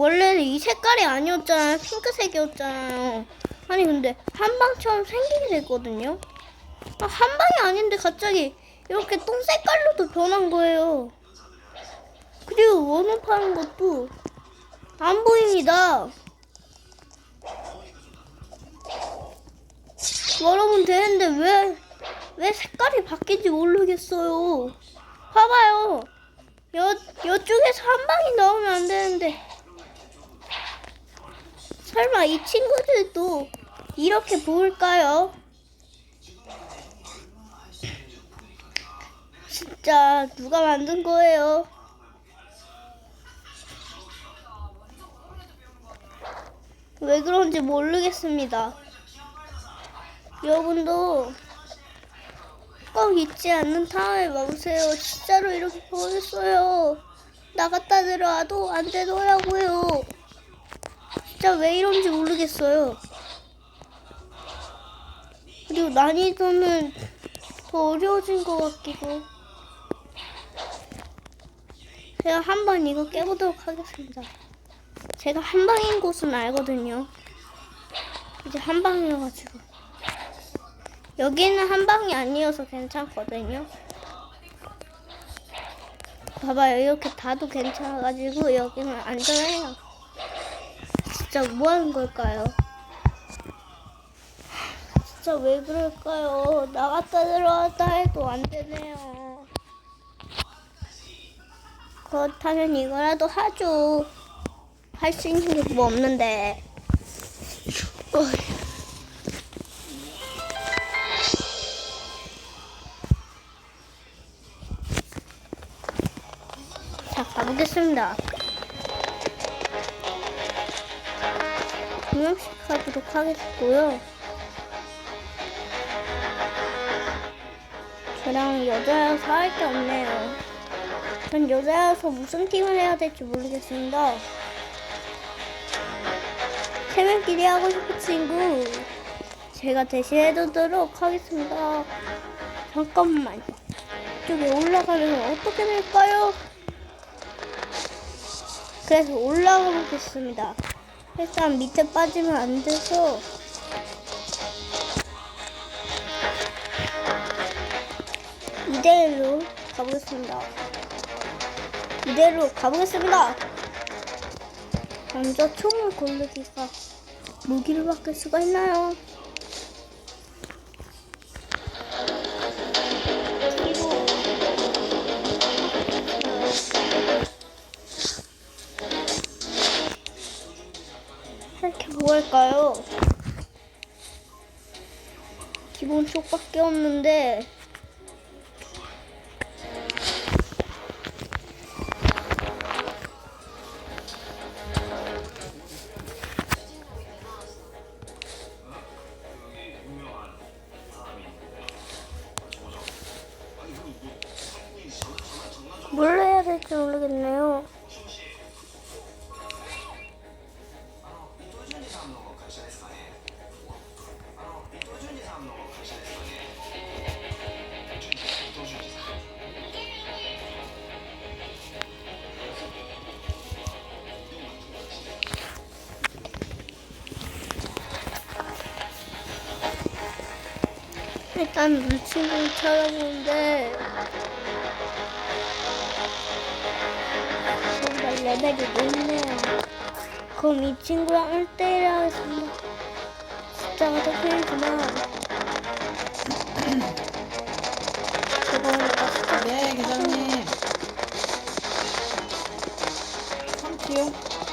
원래는 이 색깔이 아니었잖아요. 핑크색이었잖아요. 아니 근데 한방처럼 생기게 됐거든요. 아, 한방이 아닌데 갑자기 이렇게 똥 색깔로도 변한 거예요. 그리고 원호 파는 것도 안 보입니다. 여러분 되는데 왜, 왜 색깔이 바뀌지 모르겠어요. 봐봐요. 여, 여쪽에서 한 방이 나오면 안 되는데. 설마 이 친구들도 이렇게 보일까요? 진짜 누가 만든 거예요? 왜 그런지 모르겠습니다. 여러분도 꼭 잊지 않는 타워에 와보세요. 진짜로 이렇게 보냈어요. 나갔다 들어와도 안 되더라고요. 진짜 왜 이런지 모르겠어요. 그리고 난이도는 더 어려워진 것 같기도. 제가 한 번 이거 깨보도록 하겠습니다. 제가 한 방인 곳은 알거든요. 이제 한 방이어가지고. 여기는 한 방이 아니어서 괜찮거든요. 봐봐요. 이렇게 닫도 괜찮아가지고 여기는 안전해요. 진짜 뭐 하는 걸까요? 진짜 왜 그럴까요? 나갔다 들어왔다 해도 안 되네요. 그렇다면 이거라도 하죠. 할 수 있는 게 뭐 없는데. 자, 가보겠습니다. 가도록 하겠고요. 저랑 여자여서 할 게 없네요. 전 여자여서 무슨 팀을 해야 될지 모르겠습니다. 세 명끼리 하고 싶은 친구 제가 대신해두도록 하겠습니다. 잠깐만. 이쪽에 올라가면 어떻게 될까요? 그래서 올라가 보겠습니다. 일단 밑에 빠지면 안 돼서 이대로 가보겠습니다. 이대로 가보겠습니다. 먼저 총을 고르기가 무기를 바꿀 수가 있나요? 이렇게 뭐 할까요? 기본 쪽밖에 없는데 뭘 해야 될지 모르겠네요. 일단 물친구 찾아보는데 정말 레벨이 높네요 그럼 이 친구랑 1대1 하겠습니다 진짜 가서 큰일이구만 네, 계장님. 3키요.